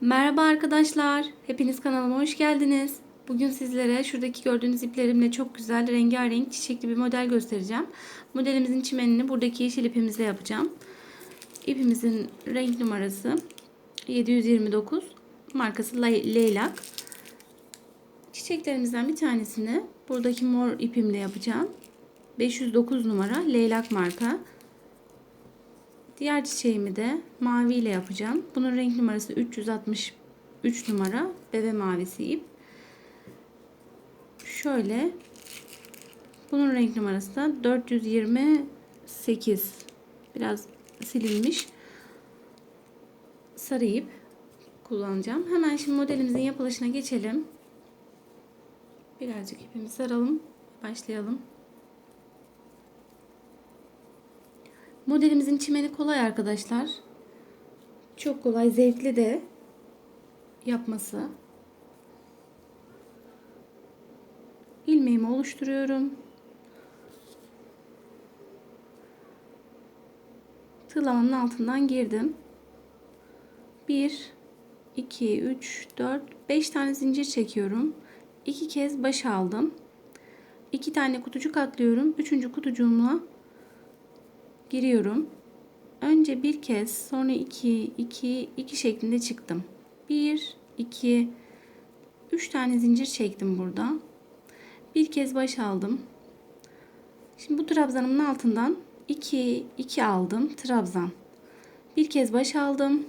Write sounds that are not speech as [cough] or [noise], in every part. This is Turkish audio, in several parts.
Merhaba arkadaşlar. Hepiniz kanalıma hoş geldiniz. Bugün sizlere şuradaki gördüğünüz iplerimle çok güzel rengarenk çiçekli bir model göstereceğim. Modelimizin çimenini buradaki yeşil ipimizle yapacağım. İpimizin renk numarası 729. Markası Ley- Leylak. Çiçeklerimizden bir tanesini buradaki mor ipimle yapacağım. 509 numara Leylak marka. Diğer çiçeğimi de mavi ile yapacağım. Bunun renk numarası 363 numara bebe mavisi ip. Şöyle bunun renk numarası da 428. Biraz silinmiş. Sarı ip kullanacağım. Hemen şimdi modelimizin yapılışına geçelim. Birazcık ipimizi saralım. Başlayalım. Modelimizin çimeni kolay arkadaşlar. Çok kolay, zevkli de yapması. İlmeğimi oluşturuyorum. Tığlamanın altından girdim. 1 2 3 4 5 tane zincir çekiyorum. 2 kez baş aldım. 2 tane kutucuk atlıyorum. 3. kutucuğumla giriyorum. Önce bir kez sonra 2 2 2 şeklinde çıktım. 1 2 3 tane zincir çektim burada. Bir kez baş aldım. Şimdi bu trabzanımın altından 2 2 aldım trabzan. Bir kez baş aldım.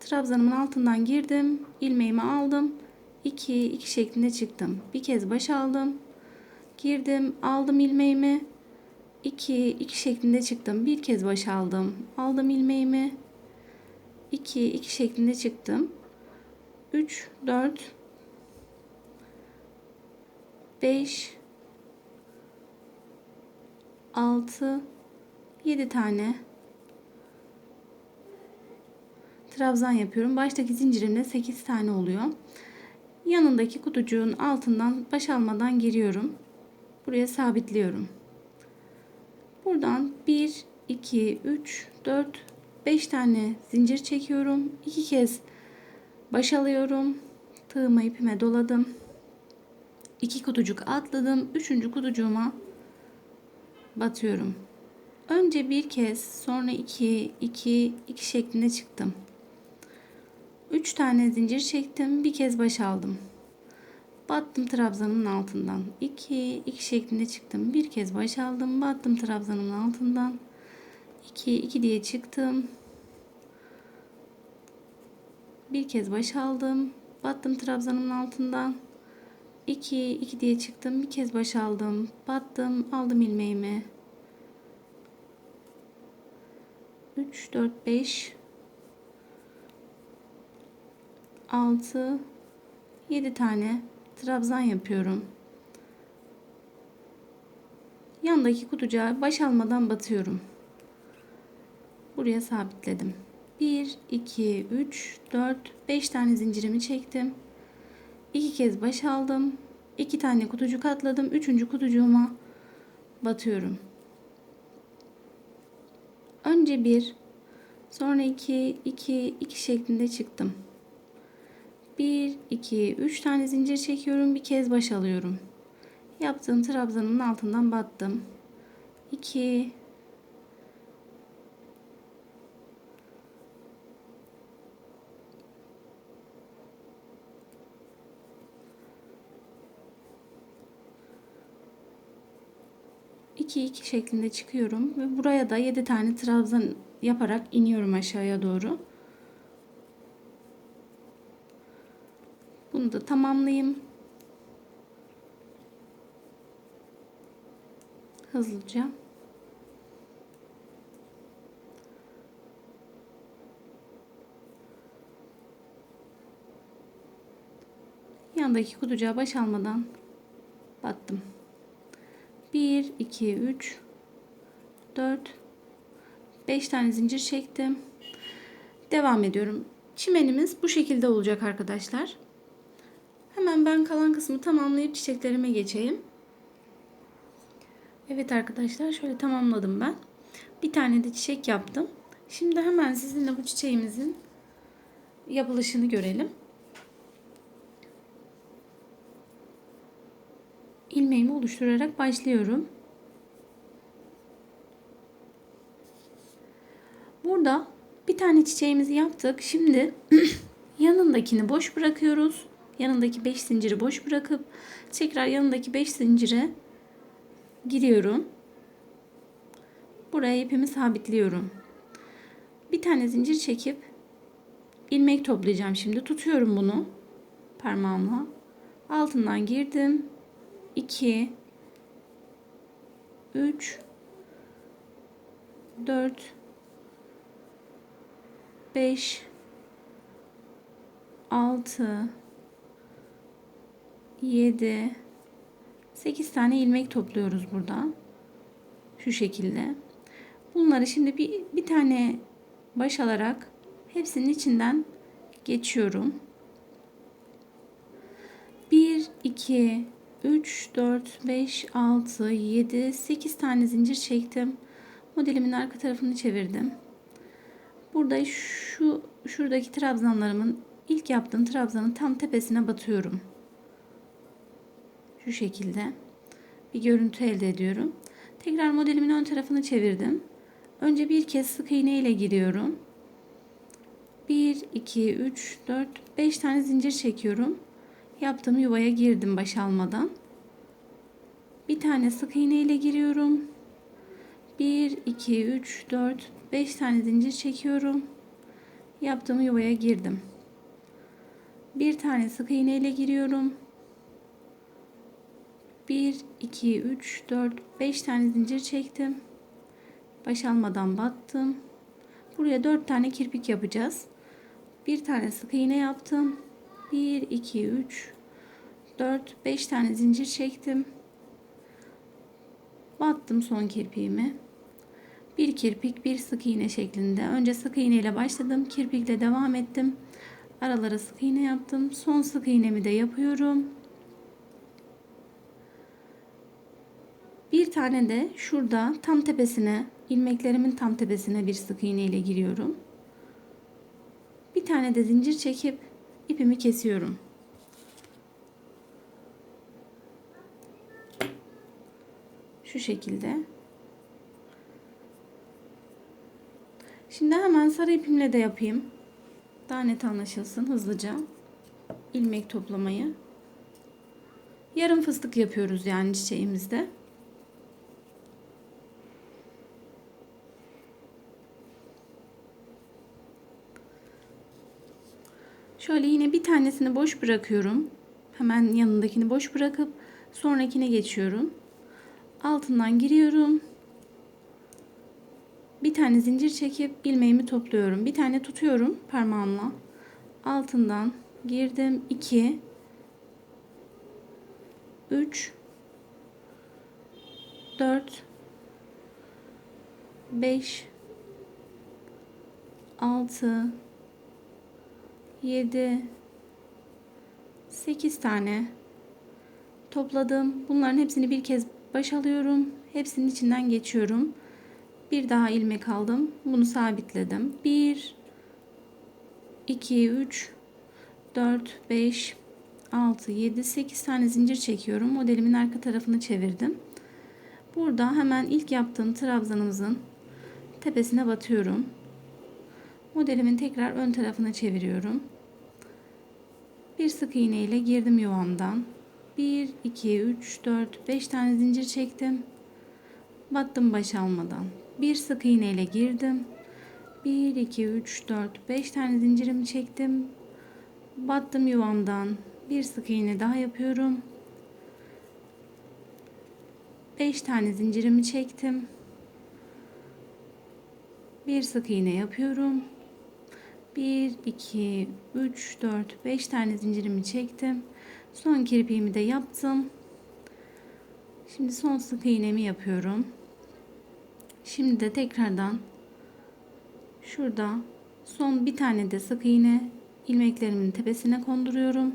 Trabzanımın altından girdim. ilmeğimi aldım. 2 2 şeklinde çıktım. Bir kez baş aldım. Girdim, aldım ilmeğimi. 2 2 şeklinde çıktım. Bir kez baş aldım. Aldım ilmeğimi. 2 2 şeklinde çıktım. 3 4 5 6 7 tane trabzan yapıyorum. Baştaki zincirimde 8 tane oluyor. Yanındaki kutucuğun altından baş almadan giriyorum. Buraya sabitliyorum. Buradan 1, 2, 3, 4, 5 tane zincir çekiyorum. 2 kez baş alıyorum. Tığımı ipime doladım. 2 kutucuk atladım. 3. kutucuğuma batıyorum. Önce bir kez sonra 2, 2, 2 şeklinde çıktım. 3 tane zincir çektim. Bir kez baş aldım. Battım trabzanın altından. 2 2 şeklinde çıktım. Bir kez baş aldım. Battım trabzanın altından. 2 2 diye çıktım. Bir kez baş aldım. Battım trabzanın altından. 2 2 diye çıktım. Bir kez baş aldım. Battım, aldım ilmeğimi. 3 4 5 6 7 tane trabzan yapıyorum. Yandaki kutucuğa baş almadan batıyorum. Buraya sabitledim. 1 2 3 4 5 tane zincirimi çektim. 2 kez baş aldım. 2 tane kutucuk atladım. 3. kutucuğuma batıyorum. Önce 1 sonra 2 2 2 şeklinde çıktım. 1, 2, 3 tane zincir çekiyorum. Bir kez baş alıyorum. Yaptığım trabzanın altından battım. 2, iki iki şeklinde çıkıyorum ve buraya da 7 tane trabzan yaparak iniyorum aşağıya doğru. Bunu da tamamlayayım. Hızlıca. Yandaki kutucuğa baş almadan battım. 1 2 3 4 5 tane zincir çektim. Devam ediyorum. Çimenimiz bu şekilde olacak arkadaşlar. Hemen ben kalan kısmı tamamlayıp çiçeklerime geçeyim. Evet arkadaşlar şöyle tamamladım ben. Bir tane de çiçek yaptım. Şimdi hemen sizinle bu çiçeğimizin yapılışını görelim. ilmeğimi oluşturarak başlıyorum. Burada bir tane çiçeğimizi yaptık. Şimdi [clears throat] yanındakini boş bırakıyoruz. Yanındaki 5 zinciri boş bırakıp tekrar yanındaki 5 zincire giriyorum. Buraya ipimi sabitliyorum. Bir tane zincir çekip ilmek toplayacağım şimdi. Tutuyorum bunu parmağımla. Altından girdim. 2 3 4 5 6 7 8 tane ilmek topluyoruz burada. Şu şekilde. Bunları şimdi bir, bir tane baş alarak hepsinin içinden geçiyorum. 1 2 3 4 5 6 7 8 tane zincir çektim. Modelimin arka tarafını çevirdim. Burada şu şuradaki trabzanlarımın ilk yaptığım trabzanın tam tepesine batıyorum. Şu şekilde bir görüntü elde ediyorum. Tekrar modelimin ön tarafını çevirdim. Önce bir kez sık iğne ile giriyorum. 1 2 3 4 5 tane zincir çekiyorum. Yaptığım yuvaya girdim baş almadan. Bir tane sık iğne ile giriyorum. 1 2 3 4 5 tane zincir çekiyorum. Yaptığım yuvaya girdim. Bir tane sık iğne ile giriyorum. 1 2 3 4 5 tane zincir çektim. Baş almadan battım. Buraya 4 tane kirpik yapacağız. Bir tane sık iğne yaptım. 1 2 3 4 5 tane zincir çektim. Battım son kirpiğimi. Bir kirpik, bir sık iğne şeklinde. Önce sık iğne ile başladım. Kirpikle devam ettim. Aralara sık iğne yaptım. Son sık iğnemi de yapıyorum. Bir tane de şurada tam tepesine, ilmeklerimin tam tepesine bir sık iğne ile giriyorum. Bir tane de zincir çekip ipimi kesiyorum. Şu şekilde. Şimdi hemen sarı ipimle de yapayım. Daha net anlaşılsın hızlıca. ilmek toplamayı. Yarım fıstık yapıyoruz yani çiçeğimizde. Şöyle yine bir tanesini boş bırakıyorum. Hemen yanındakini boş bırakıp sonrakine geçiyorum. Altından giriyorum. Bir tane zincir çekip ilmeğimi topluyorum. Bir tane tutuyorum parmağımla. Altından girdim. 2 3 4 5 6 7 8 tane topladım. Bunların hepsini bir kez baş alıyorum. Hepsinin içinden geçiyorum. Bir daha ilmek aldım. Bunu sabitledim. 1 2 3 4 5 6 7 8 tane zincir çekiyorum. Modelimin arka tarafını çevirdim. Burada hemen ilk yaptığım trabzanımızın tepesine batıyorum. Modelimin tekrar ön tarafına çeviriyorum. Bir sık iğne ile girdim yuvamdan. 1 2 3 4 5 tane zincir çektim. Battım baş almadan. Bir sık iğne ile girdim. 1 2 3 4 5 tane zincirimi çektim. Battım yuvamdan. Bir sık iğne daha yapıyorum. 5 tane zincirimi çektim. Bir sık iğne yapıyorum. 1 2 3 4 5 tane zincirimi çektim. Son kirpiğimi de yaptım. Şimdi son sık iğnemi yapıyorum. Şimdi de tekrardan şurada son bir tane de sık iğne ilmeklerimin tepesine konduruyorum.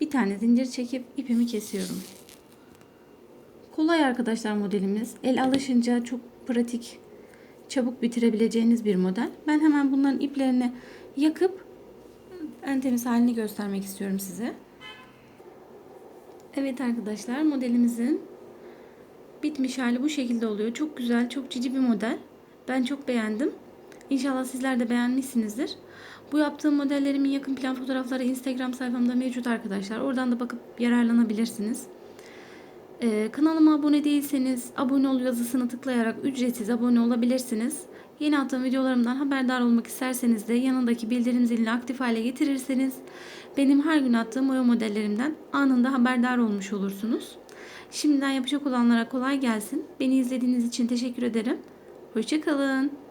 Bir tane zincir çekip ipimi kesiyorum. Kolay arkadaşlar modelimiz. El alışınca çok pratik, çabuk bitirebileceğiniz bir model. Ben hemen bunların iplerini yakıp en temiz halini göstermek istiyorum size. Evet arkadaşlar modelimizin bitmiş hali bu şekilde oluyor. Çok güzel, çok cici bir model. Ben çok beğendim. İnşallah sizler de beğenmişsinizdir. Bu yaptığım modellerimin yakın plan fotoğrafları Instagram sayfamda mevcut arkadaşlar. Oradan da bakıp yararlanabilirsiniz. Ee, kanalıma abone değilseniz abone ol yazısını tıklayarak ücretsiz abone olabilirsiniz. Yeni attığım videolarımdan haberdar olmak isterseniz de yanındaki bildirim zilini aktif hale getirirseniz benim her gün attığım oya modellerimden anında haberdar olmuş olursunuz. Şimdiden yapacak olanlara kolay gelsin. Beni izlediğiniz için teşekkür ederim. Hoşçakalın.